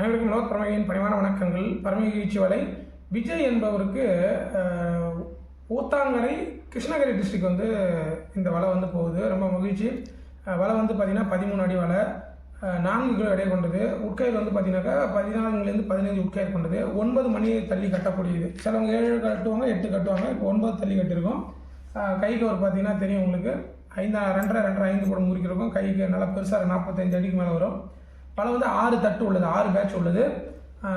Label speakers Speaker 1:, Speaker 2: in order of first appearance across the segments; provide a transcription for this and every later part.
Speaker 1: அனைவருக்கும் லோக் பரமகியின் பணிவான வணக்கங்கள். பரமகி வலை. விஜய் என்பவருக்கு ஊத்தாங்கரை கிருஷ்ணகிரி டிஸ்ட்ரிக் வந்து இந்த வலை வந்து போகுது. ரொம்ப மகிழ்ச்சி. வலை வந்து பார்த்திங்கன்னா பதிமூணு அடி வலை. நான்கு கிலோ எடை கொண்டது. உட்கயிறு வந்து பார்த்தீங்கன்னாக்கா பதினாலுலேருந்து பதினஞ்சு உட்கயிறு கொண்டது. ஒன்பது மணி தள்ளி கட்டக்கூடியது. சிலவங்க ஏழு கட்டுவாங்க எட்டு கட்டுவாங்க. இப்போ ஒன்பது தள்ளி கட்டியிருக்கோம் கைக்கு ஒரு பார்த்தீங்கன்னா தெரியும் உங்களுக்கு. ஐந்தா ரெண்டரை ரெண்டரை ஐந்து கூட முறிக்கிறோம் கைக்கு நல்லா பெருசாக நாற்பத்தஞ்சு அடிக்கு மேலே வரும். பல வந்து ஆறு தட்டு உள்ளது ஆறு பேட்ச் உள்ளது.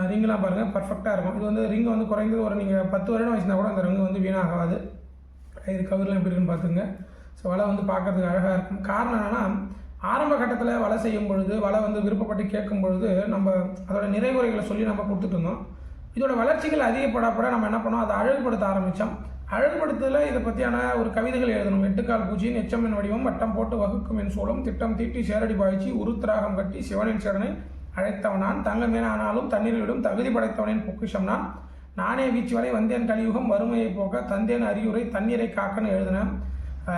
Speaker 1: ரிங்கெலாம் பாருங்கள் பர்ஃபெக்டாக இருக்கும். இது வந்து ரிங் வந்து குறைந்தது ஒரு நீங்கள் பத்து வருடம் வச்சுருந்தா கூட அந்த ரிங்கு வந்து வீணாகாது. இது கவர்லாம் எப்படி இருக்குன்னு பார்த்துங்க ஸோ வலை வந்து பார்க்கறதுக்கு அழகாக இருக்கும். காரணம் என்னென்னா ஆரம்ப கட்டத்தில் வலை செய்யும் பொழுது வலை வந்து விருப்பப்பட்டு கேட்கும் பொழுது நம்ம அதோட நிறைவுரைகளை சொல்லி நம்ம கொடுத்துட்டு இருந்தோம். இதோட வளர்ச்சிகள் அதிகப்படப்பட நம்ம என்ன பண்ணோம் அதை அழகுபடுத்த ஆரம்பித்தோம் அழகுபடுத்தல இதை பற்றியான ஒரு கவிதைகள் எழுதணும். எட்டுக்கால் பூஜையின் எச்சம்மின் வடிவம் வட்டம் போட்டு வகுக்கும் என் சூலம் திட்டம் தீட்டி சேரடி பாய்ச்சி உருத்திராகம் கட்டி சிவனின் சேரனை அழைத்தவனான். தங்கமேன ஆனாலும் தண்ணீரில் விடும் தகுதி படைத்தவனின் பொக்கிஷம் நான். நானே வீச்சு வரை வந்தேன் கலியுகம் வறுமையை போக்க தந்தேன் அறிவுரை தண்ணீரை காக்கன்னு எழுதினேன்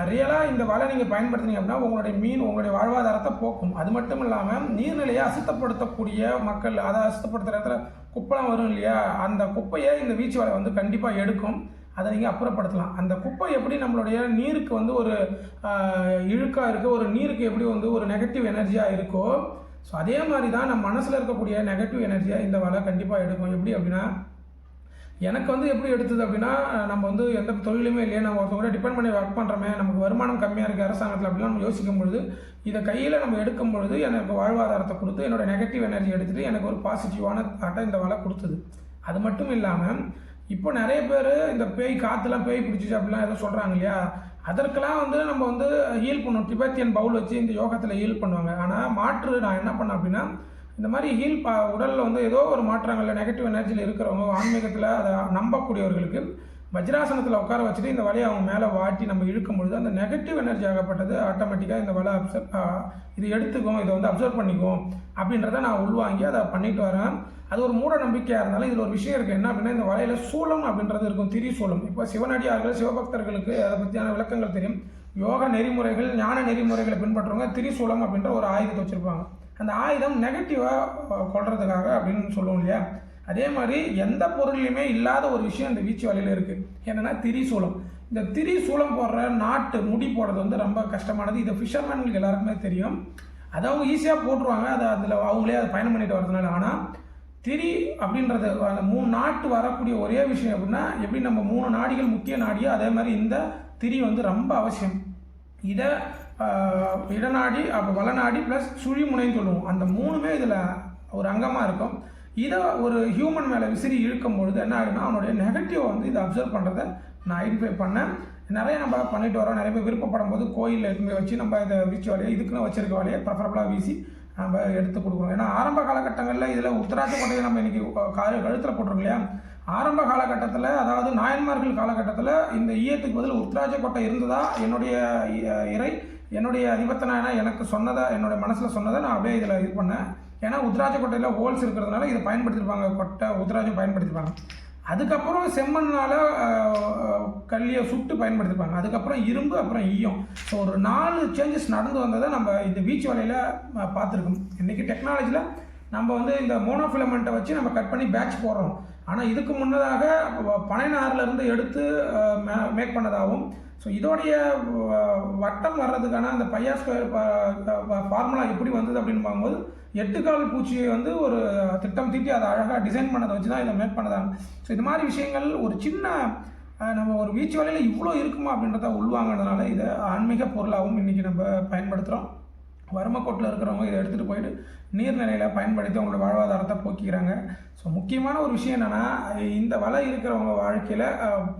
Speaker 1: ரியலாக இந்த வலை நீங்கள் பயன்படுத்துனீங்க அப்படின்னா உங்களுடைய மீன் உங்களுடைய வாழ்வாதாரத்தை போக்கும். அது மட்டும் இல்லாமல் நீர்நிலையை அசுத்தப்படுத்தக்கூடிய மக்கள் அதை அசுத்தப்படுத்துகிற இடத்துல குப்பைலாம் வரும் இல்லையா? அந்த குப்பையை இந்த வீச்சு வலை வந்து கண்டிப்பாக எடுக்கும். அதை நீங்கள் அப்புறப்படுத்தலாம். அந்த குப்பை எப்படி நம்மளுடைய நீருக்கு வந்து ஒரு இழுக்காக இருக்குது ஒரு நீருக்கு எப்படி வந்து ஒரு நெகட்டிவ் எனர்ஜியாக இருக்கோ ஸோ அதே மாதிரி தான் நம்ம மனசில் இருக்கக்கூடிய நெகட்டிவ் எனர்ஜியை இந்த வலை கண்டிப்பாக எடுக்கும். எப்படி அப்படின்னா எனக்கு வந்து எப்படி எடுத்தது அப்படின்னா நம்ம வந்து எந்த தொழிலுமே இல்லையே நம்ம ஒருத்தவங்க டிபெண்ட் பண்ணி ஒர்க் பண்ணுறோமே நமக்கு வருமானம் கம்மியாக இருக்குது அரசாங்கத்தில் அப்படிலாம் நம்ம யோசிக்கும் பொழுது இதை கையில் நம்ம எடுக்கும் பொழுது எனக்கு வாழ்வாதாரத்தை கொடுத்து என்னோடய நெகட்டிவ் எனர்ஜி எடுத்துகிட்டு எனக்கு ஒரு பாசிட்டிவான தாட்டை இந்த வலை கொடுத்தது. அது மட்டும் இல்லாமல் இப்போ நிறைய பேர் இந்த பேய் காற்றுலாம் பேய் பிடிச்சிச்சு அப்படிலாம் ஏதோ சொல்கிறாங்க இல்லையா? அதற்கெல்லாம் வந்து நம்ம வந்து ஹீல் பண்ணுவோம் டிபெத்தியன் பவுல் வச்சு இந்த யோகத்தில் ஹீல் பண்ணுவாங்க. ஆனால் மாற்று நான் என்ன பண்ணேன் அப்படின்னா இந்த மாதிரி ஹீல் பா உடலில் வந்து ஏதோ ஒரு மாற்றங்களில் நெகட்டிவ் எனர்ஜியில் இருக்கிறவங்க ஆன்மீகத்தில் அதை நம்பக்கூடியவர்களுக்கு வஜ்ராசனத்தில் உட்கார வச்சுட்டு இந்த வலையை அவங்க மேலே வாட்டி நம்ம இழுக்கும் பொழுது அந்த நெகட்டிவ் எனர்ஜி ஆகப்பட்டது ஆட்டோமேட்டிக்காக இந்த வலை அப்சர்வ் இது எடுத்துக்கும் இதை வந்து அப்சர்வ் பண்ணிக்கும் அப்படின்றத நான் உள்வாங்கி அதை பண்ணிட்டு வரேன். அது ஒரு மூட நம்பிக்கையாக இருந்தாலும் இதில் ஒரு விஷயம் இருக்குது என்ன அப்படின்னா இந்த வலையில் சூலம் அப்படின்றது இருக்கும் திரி சூளம் இப்போ சிவனடியார்கள் சிவபக்தர்களுக்கு அதை பற்றியான விளக்கங்கள் தெரியும். யோக நெறிமுறைகள் ஞான நெறிமுறைகளை பின்பற்றுறவங்க திரிசூலம் அப்படின்ற ஒரு ஆயுதத்தை வச்சுருப்பாங்க. அந்த ஆயுதம் நெகட்டிவாக கொள்றதுக்காக அப்படின்னு சொல்லுவோம் இல்லையா? அதே மாதிரி எந்த பொருள்லையுமே இல்லாத ஒரு விஷயம் இந்த வீச்சு வலையில் இருக்குது என்னென்னா திரிசூலம். இந்த திரிசூலம் போடுற நாட்டு முடி போடுறது வந்து ரொம்ப கஷ்டமானது. இதை ஃபிஷர்மேன்களுக்கு எல்லாருக்குமே தெரியும். அதை அவங்க ஈஸியாக போட்டுருவாங்க. அதை அதில் அவங்களே அதை பயணம் பண்ணிட்டு வரதுனால ஆனால் திரி அப்படின்றது அந்த மூணு நாட்டு வரக்கூடிய ஒரே விஷயம் அப்படின்னா எப்படி நம்ம மூணு நாடிகள் முக்கிய நாடியோ அதே மாதிரி இந்த திரி வந்து ரொம்ப அவசியம். இதை இடநாடி அப்போ வளநாடி ப்ளஸ் சுழிமுனைன்னு சொல்லுவோம். அந்த மூணுமே இதில் ஒரு அங்கமாக இருக்கும். இதை ஒரு ஹியூமன் மேலே விசிறி இழுக்கும் பொழுது என்ன ஆகுதுன்னா அவனுடைய நெகட்டிவ் வந்து இதை அப்சர்வ் பண்ணுறதை நான் ஐடென்டிஃபை பண்ணேன். நிறைய நம்ம பண்ணிட்டு வரோம். நிறைய பேர் விருப்பப்படும் போது கோயிலில் எடுத்து வச்சு நம்ம இதை வீச்சு வழியை இதுக்குன்னு வச்சிருக்க வழியை ப்ரெஃபரபுளாக வீசி நம்ம எடுத்து கொடுக்குறோம் ஏன்னா ஆரம்ப காலகட்டங்களில் இதில் உத்தராட்ச கொட்டையை நம்ம இன்றைக்கி கால கழுத்தில் போட்டிருக்கோம் இல்லையா? ஆரம்ப காலகட்டத்தில் அதாவது நாயன்மார்கள் காலகட்டத்தில் இந்த ஈயத்துக்கு பதில் உத்ராஜ கோட்டை இருந்ததா? என்னுடைய இறை என்னுடைய அதிபத்தனா எனக்கு சொன்னதா? என்னுடைய மனசில் சொன்னதை நான் அப்படியே இதில் இது பண்ணேன். ஏன்னா உத்ராஜ கொட்டையில் ஹோல்ஸ் இருக்கிறதுனால இதை பயன்படுத்தியிருப்பாங்க கொட்டை உத்ராஜம் பயன்படுத்திருப்பாங்க அதுக்கப்புறம் செம்மண்ணால் கல்லியை சுட்டு பயன்படுத்திருப்பாங்க. அதுக்கப்புறம் இரும்பு அப்புறம் ஈயம். ஸோ ஒரு நாலு சேஞ்சஸ் நடந்து வந்ததை நம்ம இந்த வீச்சு வலையில் பார்த்துருக்கோம். இன்றைக்கி டெக்னாலஜியில் நம்ம வந்து இந்த மோனோஃபிலமெண்ட்டை வச்சு நம்ம கட் பண்ணி பேட்ச் போடுறோம். ஆனால் இதுக்கு முன்னதாக வ- பனை நார்ல எடுத்து மேக் பண்ணதாகவும் ஸோ இதோடைய வட்டம் வர்றதுக்கான அந்த பையா ஸ்கொயர் ஃபார்முலா எப்படி வந்தது அப்படின்னு பார்க்கும்போது எட்டுக்கால் பூச்சியை வந்து ஒரு திட்டம் தீட்டி அதை அழகாக டிசைன் பண்ணதை வச்சு தான் இதை மேக் பண்ணதாங்க. ஸோ இது மாதிரி விஷயங்கள் ஒரு சின்ன நம்ம ஒரு வீச்சு வேலையில் இவ்வளோ இருக்குமா அப்படின்றத உள்வாங்கினதுனால இதை ஆன்மீக பொருளாகவும் இன்றைக்கி நம்ம பயன்படுத்துகிறோம் வறுமக்கோட்டில் இருக்கிறவங்க இதை எடுத்துகிட்டு போயிட்டு நீர்நிலையில் பயன்படுத்தி அவங்களோட வாழ்வாதாரத்தை போக்கிக்கிறாங்க. ஸோ முக்கியமான ஒரு விஷயம் என்னென்னா இந்த வலை இருக்கிறவங்க வாழ்க்கையில்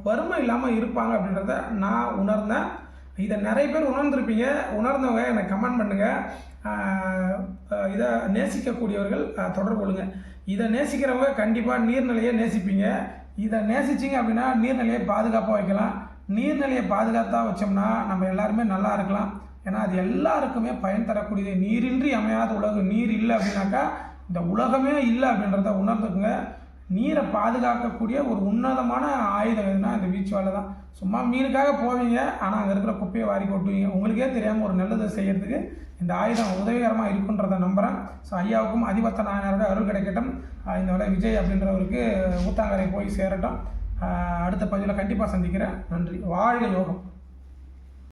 Speaker 1: வறுமை இல்லாமல் இருப்பாங்க அப்படின்றத நான் உணர்ந்தேன். இதை நிறைய பேர் உணர்ந்திருப்பீங்க. உணர்ந்தவங்க எனக்கு கமெண்ட் பண்ணுங்கள் இதை நேசிக்கக்கூடியவர்கள் தொடர்பு கொள்ளுங்க. இதை நேசிக்கிறவங்க கண்டிப்பாக நீர்நிலையை நேசிப்பீங்க. இதை நேசிச்சிங்க அப்படின்னா நீர்நிலையை பாதுகாப்பாக வைக்கலாம். நீர்நிலையை பாதுகாத்தா வச்சோம்னா நம்ம எல்லாருமே நல்லா இருக்கலாம். ஏன்னா அது எல்லாருக்குமே பயன் தரக்கூடியது. நீரின்றி அமையாத உலகம். நீர் இல்லை அப்படின்னாக்கா இந்த உலகமே இல்லை அப்படின்றத உணர்ந்துக்குங்க. நீரை பாதுகாக்கக்கூடிய ஒரு உன்னதமான ஆயுதம் எதுனா இந்த பீச் வேலை தான். சும்மா மீனுக்காக போவீங்க ஆனால் அங்கே இருக்கிற குப்பையை வாரி கொட்டுவீங்க. உங்களுக்கே தெரியாமல் ஒரு நல்லதை செய்கிறதுக்கு இந்த ஆயுதம் உதவிகரமாக இருக்குன்றதை நம்புகிறேன் ஸோ ஐயாவுக்கும் அதிபத்த நாயனரோட அருள் கிடைக்கட்டும். இந்த வேலை விஜய் அப்படின்றவருக்கு ஊத்தாங்கரை போய் சேரட்டும். அடுத்த பதிவில் கண்டிப்பாக சந்திக்கிறேன். நன்றி. வாழ்க யோகம்.